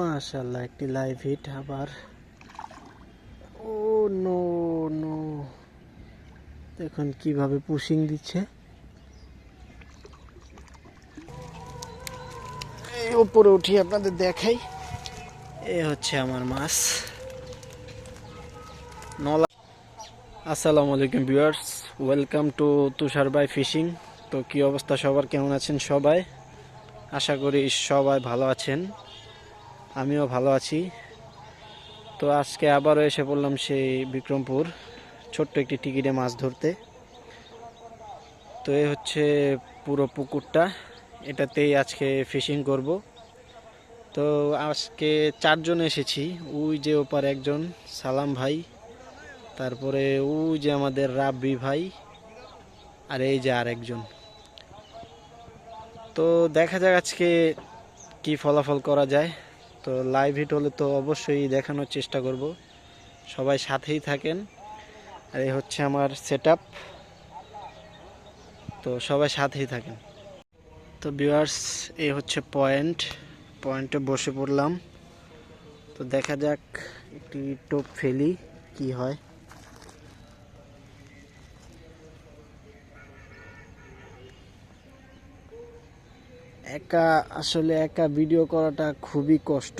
মাশাল্লাহ একটি live hit আবার। ও নো নো দেখুন কীভাবে পুশিং দিচ্ছে। এই উপরে উঠি আপনাদের দেখাই। এ হচ্ছে আমার মাছ। নলা আসসালামু আলাইকুম viewers welcome to Tushar by fishing তো কি অবস্থা সবার, কেমন আছেন সবাই? আশা করি সবাই ভালো আছেন। আমিও ভালো আছি। তো আজকে আবারও এসে পড়লাম সেই বিক্রমপুর, ছোট্ট একটি টিকিটে মাছ ধরতে। তো এই হচ্ছে পুরো পুকুরটা, এটাতেই আজকে ফিশিং করব। তো আজকে চারজন এসেছি, ওই যে ওপার একজন, সালাম ভাই, তারপরে ওই যে আমাদের রাব্বি ভাই, আর এই যে আরেকজন। তো দেখা যাক আজকে কি ফলাফল করা যায়। তো লাইভ হিট হলে তো অবশ্যই দেখানোর চেষ্টা করব। সবাই সাথেই থাকেন। আর এই হচ্ছে আমার সেট তো সবাই সাথেই থাকেন। তো ভিউয়ার্স এই হচ্ছে পয়েন্ট পয়েন্টে বসে পড়লাম। তো দেখা যাক একটু টোপ ফেলি, কি হয়। একা, আসলে একা ভিডিও করাটা খুবই কষ্ট।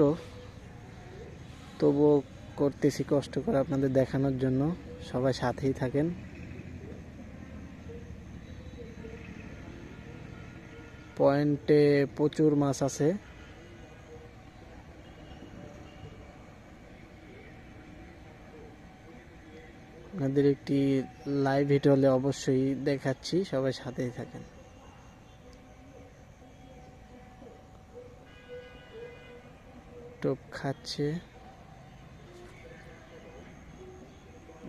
তবুও করতেছি কষ্ট করে আপনাদের দেখানোর জন্য। সবাই সাথেই থাকেন। পয়েন্টে প্রচুর মাছ আছে। আপনাদের একটি লাইভ হিট হলে অবশ্যই দেখাচ্ছি। সবাই সাথেই থাকেন। টোপ খাচ্ছে।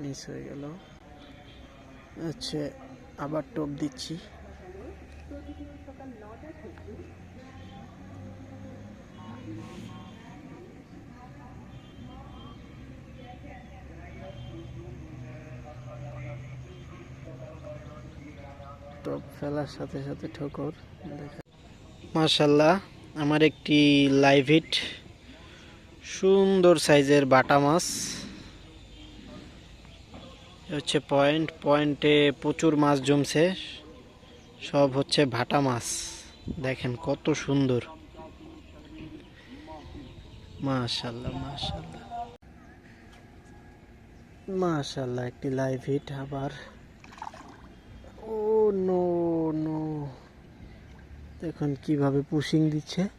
মিস হয়ে গেল। আচ্ছা আবার টোপ দিচ্ছি। টপ ফেলার সাথে সাথে ঠোকর দেখা মাশাল্লাহ, আমার একটি লাইভ হিট সুন্দর সাইজের বাটা মাছ। হচ্ছে পয়েন্ট, পয়েন্টে প্রচুর মাছ জমছে। সব হচ্ছে ভাটা মাছ। দেখেন কত সুন্দর। মাশাল্লাহ একটি লাইভ হিট আবার। Oh, no no. দেখুন কীভাবে পুশিং দিচ্ছে।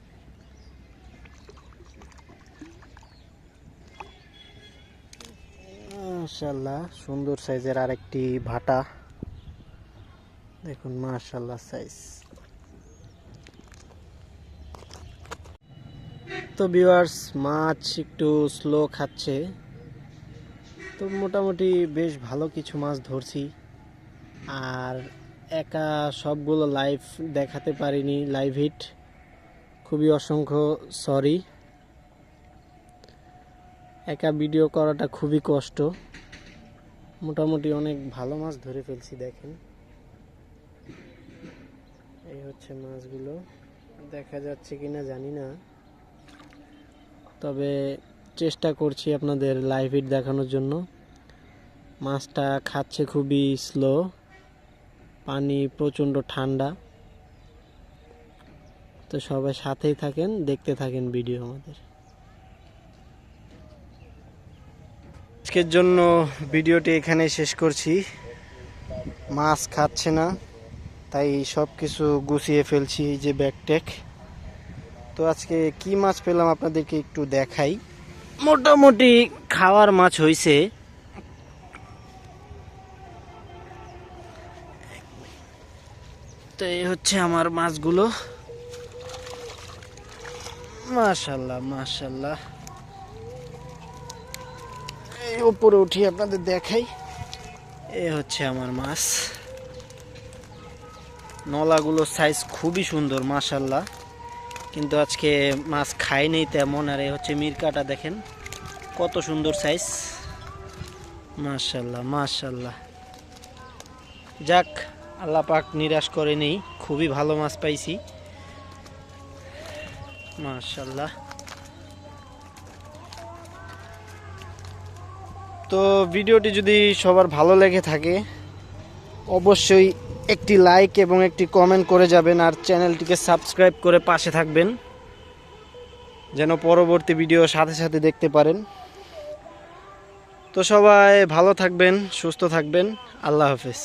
মাশাল্লাহ সুন্দর সাইজের আরেকটি ভাটা। দেখুন মাশাল্লাহ সাইজ তো বিওয়ার্স মাছ একটু স্লো খাচ্ছে। তো মোটামুটি বেশ ভালো কিছু মাছ ধরছি। আর একা সবগুলো লাইভ দেখাতে পারিনি লাইভ হিট খুবই অসংখ্য সরি একা ভিডিও করাটা খুবই কষ্ট। মোটামুটি অনেক ভালো মাছ ধরে ফেলছি, দেখেন। এই হচ্ছে মাছগুলো। দেখা যাচ্ছে কিনা জানি না। তবে চেষ্টা করছি আপনাদের লাইভ হিট দেখানোর জন্য। মাছটা খাচ্ছে খুবই স্লো পানি প্রচণ্ড ঠান্ডা। তো সবাই সাথেই থাকেন, দেখতে থাকেন ভিডিও আমাদের। আজকের জন্য ভিডিওটি এখানে শেষ করছি। মাছ খাচ্ছে না, তাই সব কিছু গুছিয়ে ফেলছি এই যে ব্যাগটেক তো আজকে কি মাছ পেলাম আপনাদেরকে একটু দেখাই। মোটামুটি খাওয়ার মাছ হয়েছে তো এই হচ্ছে আমার মাছগুলো। মাশাল্লাহ মাশাল্লাহ। এই উপরে উঠি আপনাদের দেখাই। এ হচ্ছে আমার মাছ। নলাগুলোর সাইজ খুবই সুন্দর মাশাল্লাহ কিন্তু আজকে মাছ খাই নেই তেমন, আর এ হচ্ছে মিরকাটা দেখেন, কত সুন্দর সাইজ মাশাল্লাহ মাশাল্লাহ যাক, আল্লাহ পাক নিরাশ করে নেই, খুবই ভালো মাছ পাইছি। মাশাল্লাহ তো ভিডিওটি যদি সবার ভালো লেগে থাকে, অবশ্যই একটি লাইক এবং একটি কমেন্ট করে যাবেন আর চ্যানেলটিকে সাবস্ক্রাইব করে পাশে থাকবেন, যেন পরবর্তী ভিডিও সাথে সাথে দেখতে পারেন। তো সবাই ভালো থাকবেন, সুস্থ থাকবেন, আল্লাহ হাফেজ।